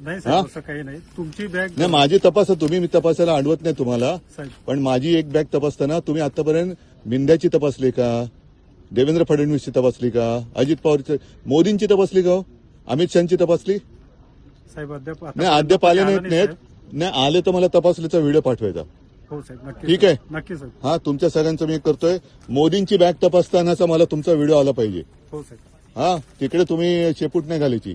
नाही साहेब असं काही नाही. तुमची बॅग नाही माझी तपास तुम्ही मी तपासायला अडवत नाही तुम्हाला. साहेब. पण माझी एक बॅग तपासताना तुम्ही आतापर्यंत मिंद्याची तपासली का? देवेंद्र फडणवीसची तपासली का? अजित पवारची मोदींची तपासली का हो? अमित शहाची तपासली? साहेब अद्याप आता- नाही अद्याप आले आला नाहीत नाही, नाहीत. नाही आले तर मला तपासलीचा व्हिडिओ पाठवायचा. हो साहेब नक्की ठीक साहेब. आहे. नक्की साहेब. हा तुमच्या सगळ्यांचं मी करतोय. मोदींची बॅग तपासतानाचा मला तुमचा व्हिडिओ आला पाहिजे. हो साहेब. हा तिकडे तुम्ही शेपूट नाही घालायची.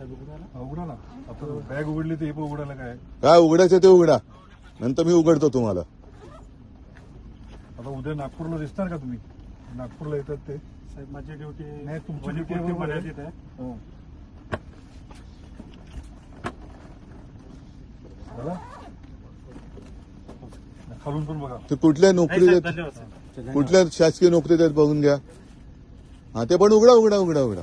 आता बॅग उघडली तर हे पण उघडायला काय? काय उघडायचं ते उघडा. नंतर मी उघडतो तुम्हाला. आता उद्या नागपूरला दिसणार का तुम्ही? नागपूरला येतात ते. साहेब माझी ड्युटी नाही तुमची ड्युटी मर्यादित आहे. खालून पण बघा. ते कुठल्या नोकरी देत धन्यवाद साहेब. कुठल्या शासकीय नोकरी देत बघून घ्या. हा ते पण उघडा उघडा उघडा उघडा.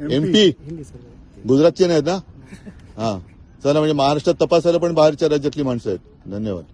हिंदी सर. गुजरातचे नाहीत ना? हा. चला म्हणजे महाराष्ट्रात तपासायला पण बाहेरच्या राज्यातली माणसं आहेत. धन्यवाद.